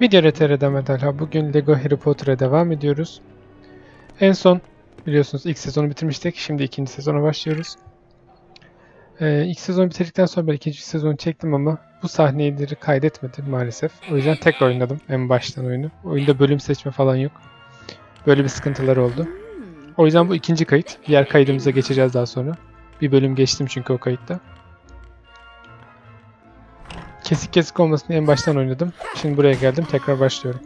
Video RTR'den Medalha. Bugün Lego Harry Potter'a devam ediyoruz. En son biliyorsunuz ilk sezonu bitirmiştik. Şimdi ikinci sezona başlıyoruz. Ee, ilk sezonu bitirdikten sonra ben ikinci sezonu çektim ama bu sahneleri kaydetmedim maalesef. O yüzden tekrar oynadım en baştan oyunu. Oyunda bölüm seçme falan yok. Böyle bir sıkıntıları oldu. O yüzden bu ikinci kayıt. Diğer kaydımıza geçeceğiz daha sonra. Bir bölüm geçtim çünkü o kayıtta. Kesik kesik olmasını en baştan oynadım. Şimdi buraya geldim. Tekrar başlıyorum.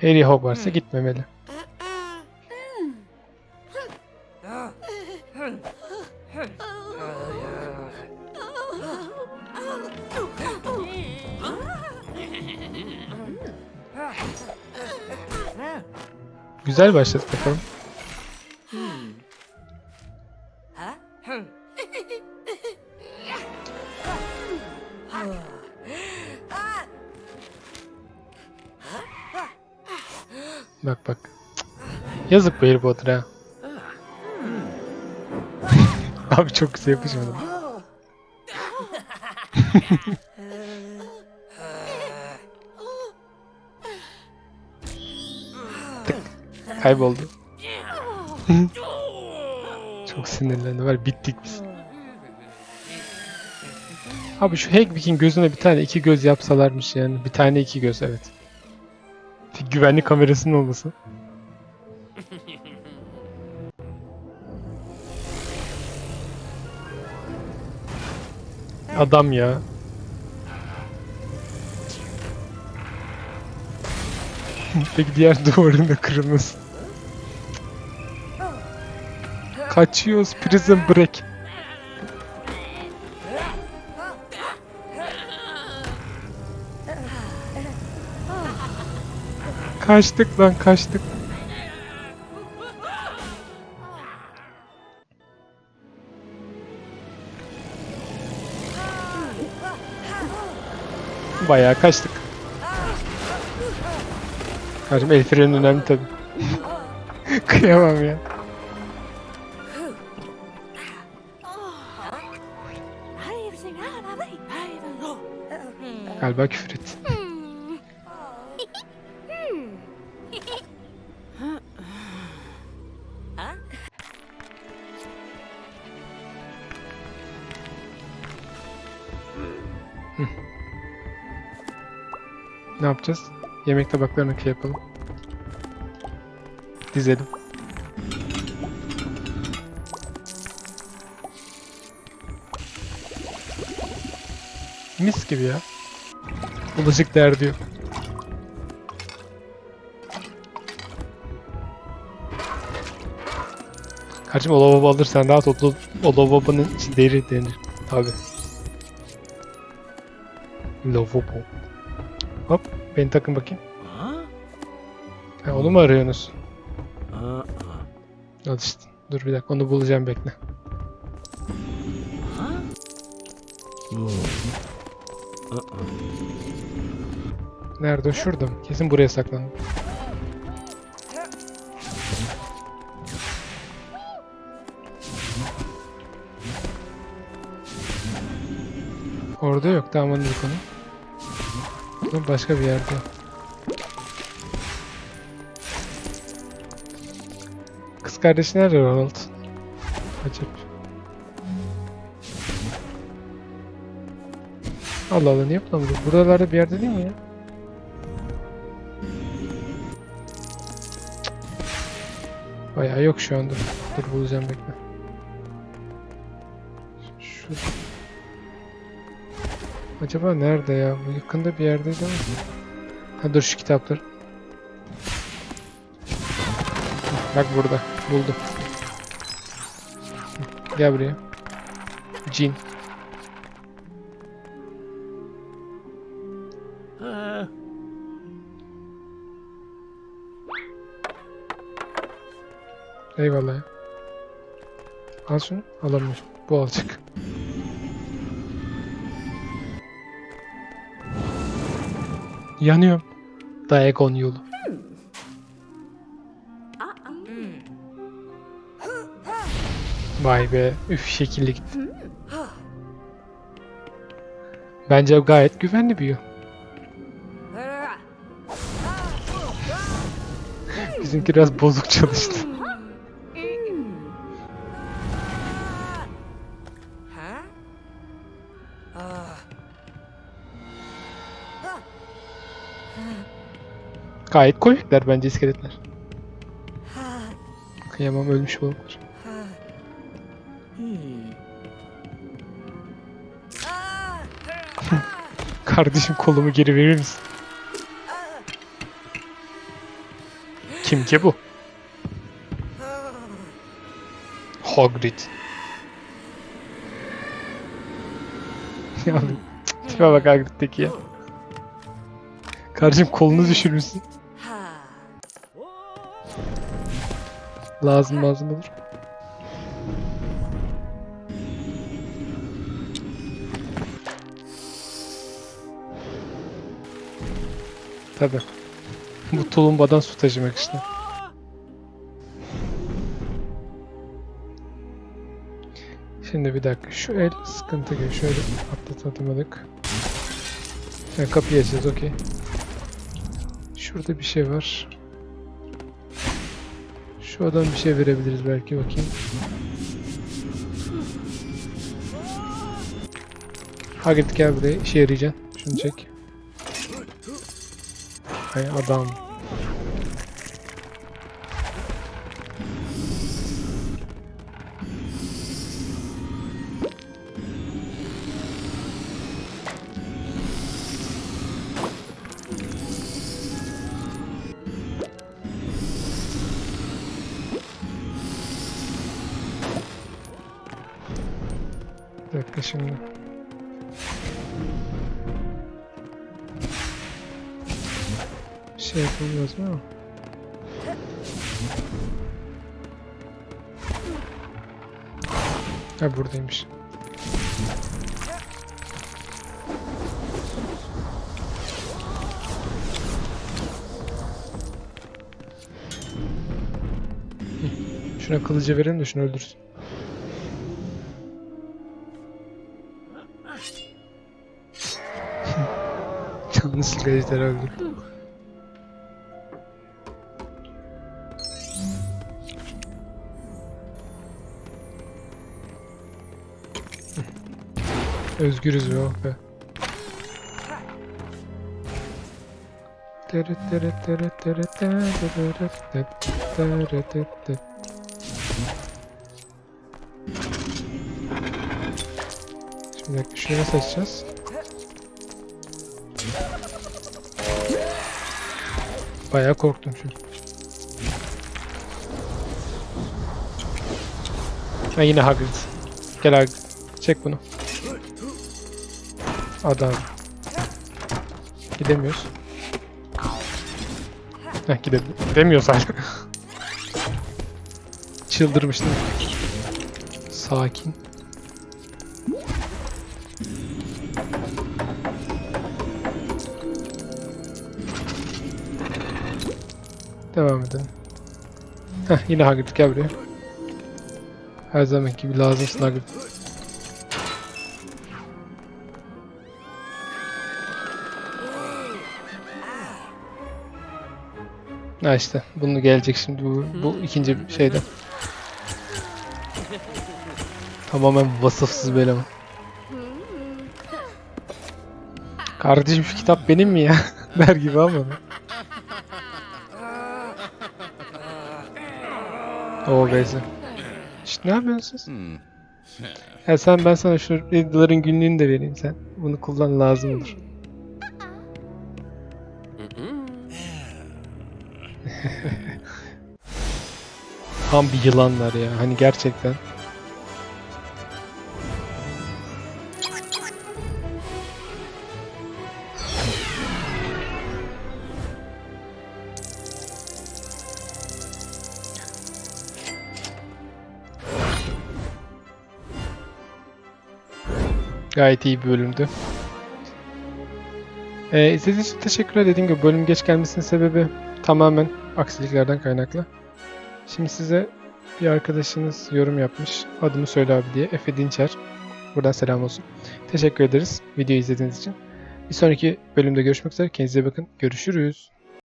Harry Hogwarts'a gitmemeli. Güzel başladık bakalım. Bak bak. Yazık bu Harry Potter ha. Abi çok güzel yapışmadım. Kayboldu. çok sinirlendi. Var bittik biz. Abi şu Hagrid'in gözüne bir tane iki göz yapsalarmış yani. Bir tane iki göz evet. Güvenlik kamerasının olması. Adam ya. Peki diğer duvarın da kırılmasın. Kaçıyoruz prison break. Kaçtık lan kaçtık. Bayağı kaçtık. Kardeşim el freni önemli tabi. Kıyamam ya. Galiba küfür et. Yapacağız? Yemek tabaklarını şey yapalım. Dizelim. Mis gibi ya. Bulaşık derdi yok. Kardeşim o lavabo alırsan daha toplu o lavabonun deri denir. Tabi. Lavabo. Hop beni takın bakayım. Ha, onu mu arıyorsunuz? Al işte. Dur bir dakika onu bulacağım bekle. Nerede o? Şurada mı? Kesin buraya saklandı. Orada yok. Tamam anladık onu. Ama başka bir yerde. Kız kardeşi nerede Ronald? Acaba. Allah Allah niye bulamadım? Buralarda bir yerde değil mi ya? Bayağı yok şu anda. Dur bulacağım bekle. Şu... Acaba nerede ya? Bu yakında bir yerdeydi ama. Ha dur şu kitaplar. Bak burada. Buldum. Gel buraya. Cin. Eyvallah ya. Al şunu. Alamıyorum. Bu alacak. Yanıyorum. Diagon yolu. Vay be. Üf şekilli gitti. Bence gayet güvenli bir yol. Bizimki biraz bozuk çalıştı. Gayet komikler bence iskeletler. Kıyamam ölmüş balıklar. Kardeşim kolumu geri verir misin? Kim ki bu? Hagrid. ya tipe bak Hagrid'deki ya. Kardeşim kolunu düşürmüşsün. Lazım lazım olur. Tabi. Bu tulumbadan su taşımak işte. Şimdi bir dakika. Şu el sıkıntı gibi. Şöyle atlatamadık. Yani kapıyı açacağız. Okey. Şurada bir şey var. Şu adam bir şey verebiliriz belki bakayım. Hagrid gel buraya işe yarayacaksın. Şunu çek. Hay adam. Bir dakika şimdi. Bir şey yapılmaz mı? Ha buradaymış. Şuna kılıcı verelim de şunu öldürsün. kesinlikle ejder öldür. Özgürüz be oh be. Şimdi bir şey nasıl açacağız? Bayağı korktum şu. Ha yine Hagrid. Gel Hagrid. Çek bunu. Adam. Gidemiyoruz. Heh gide gidemiyoruz hala. Çıldırmıştım. Sakin. Devam edelim. Heh yine Hagrid gel buraya. Her zaman gibi lazımsın Hagrid. Ha işte bunu gelecek şimdi bu, bu ikinci şeyde. Tamamen vasıfsız bir eleman. Kardeşim şu kitap benim mi ya? Der gibi ama. Oo Beyza. İşte ne yapıyorsun siz? Hmm. Ya sen ben sana şu Riddler'ın günlüğünü de vereyim sen. Bunu kullan lazım olur. Tam bir yılanlar ya. Hani gerçekten. Gayet iyi bir bölümdü. Ee, izlediğiniz için teşekkürler. Dediğim gibi bölüm geç gelmesinin sebebi tamamen aksiliklerden kaynaklı. Şimdi size bir arkadaşınız yorum yapmış. Adımı söyle abi diye. Efe Dinçer. Buradan selam olsun. Teşekkür ederiz videoyu izlediğiniz için. Bir sonraki bölümde görüşmek üzere. Kendinize bakın. Görüşürüz.